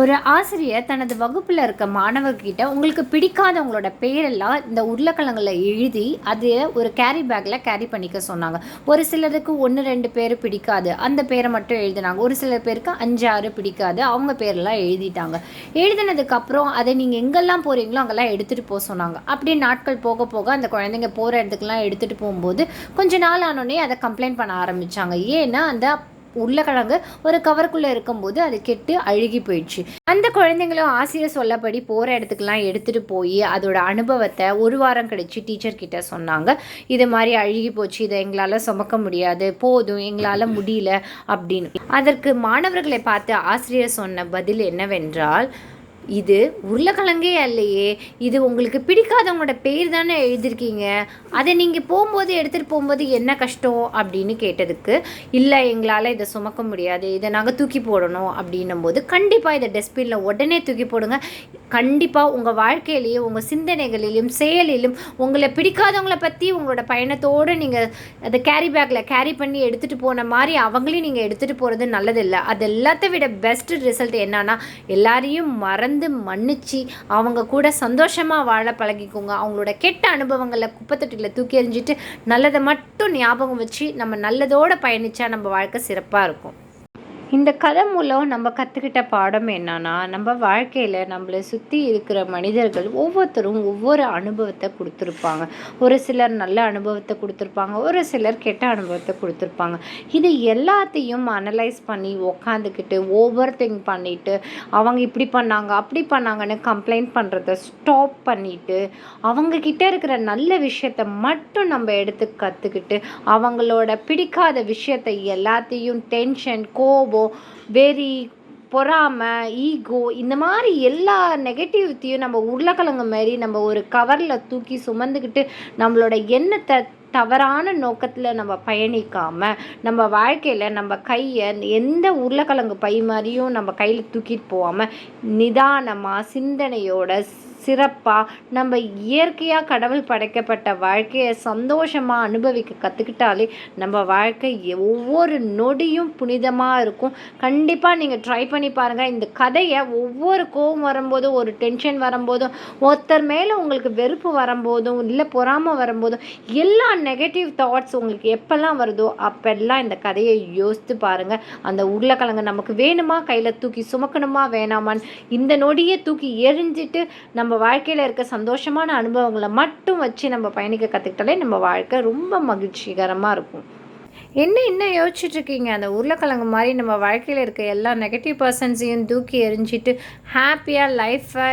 ஒரு ஆசிரியர் தனது வகுப்பில் இருக்க மாணவர்கிட்ட உங்களுக்கு பிடிக்காதவங்களோட பேரெல்லாம் இந்த உருளைக்கிழங்குல எழுதி அது ஒரு கேரி பேக்கில் கேரி பண்ணிக்க சொன்னாங்க. ஒரு சிலருக்கு ஒன்று ரெண்டு பேர் பிடிக்காது. அந்த பேரை மட்டும் எழுதினாங்க. ஒரு சில பேருக்கு அஞ்சு ஆறு பிடிக்காது. அவங்க பேரெல்லாம் எழுதிட்டாங்க. எழுதினதுக்கப்புறம் அதை நீங்கள் எங்கெல்லாம் போகிறீங்களோ அங்கெல்லாம் எடுத்துகிட்டு போக சொன்னாங்க. அப்படியே நாட்கள் போக போக அந்த குழந்தைங்க போகிற இடத்துக்குலாம் எடுத்துகிட்டு போகும்போது கொஞ்ச நாள் ஆனோடனே அதை கம்ப்ளைண்ட் பண்ண ஆரம்பித்தாங்க ஏன்னா அந்த உருளைக்கிழங்கு ஒரு கவருக்குள்ளே இருக்கும்போது அது கெட்டு அழுகி போயிடுச்சு. அந்த குழந்தைங்களும் ஆசிரியர் சொல்லப்படி போகிற இடத்துக்குலாம் எடுத்துகிட்டு போய் அதோட அனுபவத்தை ஒரு வாரம் கழிச்சு டீச்சர் கிட்ட சொன்னாங்க. இது மாதிரி அழுகி போச்சு இதை எங்களால் சுமக்க முடியாது போதும் எங்களால் முடியல அப்படின்னு. அதற்கு மாணவர்களை பார்த்து ஆசிரியர் சொன்ன பதில் என்னவென்றால் இது உருளைக்கிழங்கே இல்லையே இது உங்களுக்கு பிடிக்காதவங்களோட பேர் தானே எழுதியிருக்கீங்க. அதை நீங்கள் போகும்போது எடுத்துகிட்டு போகும்போது என்ன கஷ்டம் அப்படின்னு கேட்டதுக்கு இல்லை எங்களால் இதை சுமக்க முடியாது. இதை நாங்கள் தூக்கி போடணும். அப்படின்னும் போது கண்டிப்பாக இதை டஸ்ட்பினில் உடனே தூக்கி போடுங்க. கண்டிப்பாக உங்கள் வாழ்க்கையிலையும் உங்கள் சிந்தனைகளிலும் செயலிலும் உங்களை பிடிக்காதவங்கள பற்றி உங்களோட பயணத்தோடு நீங்கள் அதை கேரி பேக்கில் கேரி பண்ணி எடுத்துகிட்டு போன மாதிரி அவங்களையும் நீங்கள் எடுத்துகிட்டு போகிறது நல்லதில்லை. அது எல்லாத்த விட பெஸ்ட் ரிசல்ட் என்னன்னா எல்லாரையும் மறந்து மறந்து மன்னிச்சு அவங்க கூட சந்தோஷமாக வாழ பழகிக்கோங்க. அவங்களோட கெட்ட அனுபவங்களை குப்பைத்தொட்டியில் தூக்கி எறிஞ்சிட்டு நல்லதை மட்டும் ஞாபகம் வச்சு நம்ம நல்லதோடு பயணித்தா நம்ம வாழ்க்கை சிறப்பாக இருக்கும். இந்த கதை மூலம் நம்ம கற்றுக்கிட்ட பாடம் என்னன்னா நம்ம வாழ்க்கையில் நம்மளை சுற்றி இருக்கிற மனிதர்கள் ஒவ்வொருத்தரும் ஒவ்வொரு அனுபவத்தை கொடுத்துருப்பாங்க. ஒரு சிலர் நல்ல அனுபவத்தை கொடுத்துருப்பாங்க ஒரு சிலர் கெட்ட அனுபவத்தை கொடுத்துருப்பாங்க. இது எல்லாத்தையும் அனலைஸ் பண்ணி உக்காந்துக்கிட்டு ஓவர் திங்க் பண்ணிவிட்டு அவங்க இப்படி பண்ணாங்க அப்படி பண்ணாங்கன்னு கம்ப்ளைண்ட் பண்ணுறத ஸ்டாப் பண்ணிவிட்டு அவங்கக்கிட்ட இருக்கிற நல்ல விஷயத்த மட்டும் நம்ம எடுத்து கற்றுக்கிட்டு அவங்களோட பிடிக்காத விஷயத்தை எல்லாத்தையும் டென்ஷன் கோபம் வெறி பொறாமை ஈகோ இந்த மாதிரி எல்லா நெகட்டிவிட்டியும் நம்ம உருளைக்கிழங்கு மாதிரி நம்ம ஒரு கவரில் தூக்கி சுமந்துக்கிட்டு நம்மளோட எண்ணத்தை தவறான நோக்கத்தில் நம்ம பயணிக்காமல் நம்ம வாழ்க்கையில் நம்ம கையை எந்த உருளைக்கிழங்கு பை மாதிரியும் நம்ம கையில் தூக்கிட்டு போகாமல் நிதானமாக சிந்தனையோட சிறப்பாக நம்ம இயற்கையாக கடவுள் படைக்கப்பட்ட வாழ்க்கையை சந்தோஷமாக அனுபவிக்க கற்றுக்கிட்டாலே நம்ம வாழ்க்கை ஒவ்வொரு நொடியும் புனிதமாக இருக்கும். கண்டிப்பாக நீங்கள் ட்ரை பண்ணி பாருங்கள் இந்த கதையை ஒவ்வொரு கோவம் வரும்போதும் ஒரு டென்ஷன் வரும்போதும் ஒருத்தர் மேலே உங்களுக்கு வெறுப்பு வரும்போதும் இல்லை பொறாமல் வரும்போதும் எல்லா நெகட்டிவ் தாட்ஸ் உங்களுக்கு எப்போல்லாம் வருதோ அப்போல்லாம் இந்த கதையை யோசித்து பாருங்கள் அந்த உருளைக்கிழங்கு நமக்கு வேணுமா? கையில் தூக்கி சுமக்கணுமா? வேணாமான்னு இந்த நொடியை தூக்கி எரிஞ்சிட்டு நம்ம வாழ்க்கையில் இருக்க சந்தோஷமான அனுபவங்களை மட்டும் வச்சு நம்ம பயணிக்க கற்றுக்கிட்டாலே நம்ம வாழ்க்கை ரொம்ப மகிழ்ச்சிகரமாக இருக்கும். என்ன என்ன யோசிச்சுட்ருக்கீங்க அந்த உருளைக்கிழங்கு மாதிரி நம்ம வாழ்க்கையில் இருக்க எல்லா நெகட்டிவ் பர்சன்ஸையும் தூக்கி எரிஞ்சிட்டு ஹாப்பியாக லைஃப்பை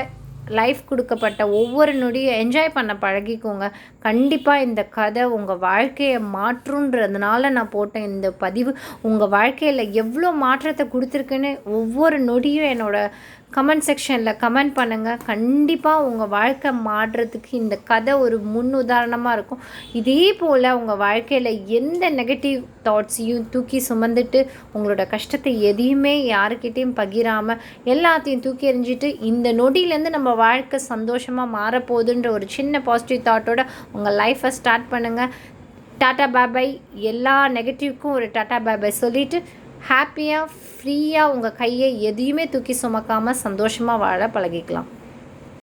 லைஃப் கொடுக்கப்பட்ட ஒவ்வொரு நொடியும் என்ஜாய் பண்ண பழகிக்கோங்க. கண்டிப்பாக இந்த கதை உங்கள் வாழ்க்கையை மாற்றுன்றதுனால நான் போட்டேன் இந்த பதிவு உங்கள் வாழ்க்கையில் எவ்வளோ மாற்றத்தை கொடுத்துருக்குன்னு ஒவ்வொரு நொடியும் என்னோடய கமெண்ட் செக்ஷனில் கமெண்ட் பண்ணுங்கள் கண்டிப்பாக உங்கள் வாழ்க்கை மாறுறதுக்கு இந்த கதை ஒரு முன் உதாரணமாக இருக்கும். இதே போல் உங்கள் வாழ்க்கையில் எந்த நெகட்டிவ் தாட்ஸையும் தூக்கி சுமந்துட்டு உங்களோட கஷ்டத்தை எதையுமே யாருக்கிட்டேயும் பகிராமல் எல்லாத்தையும் தூக்கி எறிஞ்சிட்டு இந்த நொடியிலேருந்து நம்ம வாழ்க்கை சந்தோஷமாக மாறப்போகுதுன்ற ஒரு சின்ன பாசிட்டிவ் தாட்டோட உங்கள் லைஃப்பை ஸ்டார்ட் பண்ணுங்கள் டாட்டா பாபாய் எல்லா நெகட்டிவ்க்கும் ஒரு டாட்டா பாபாய் சொல்லிவிட்டு ஹாப்பியாக ஃப்ரீயாக உங்கள் கையை எதையுமே தூக்கி சுமக்காமல் சந்தோஷமாக வாழ பழகிக்கலாம்.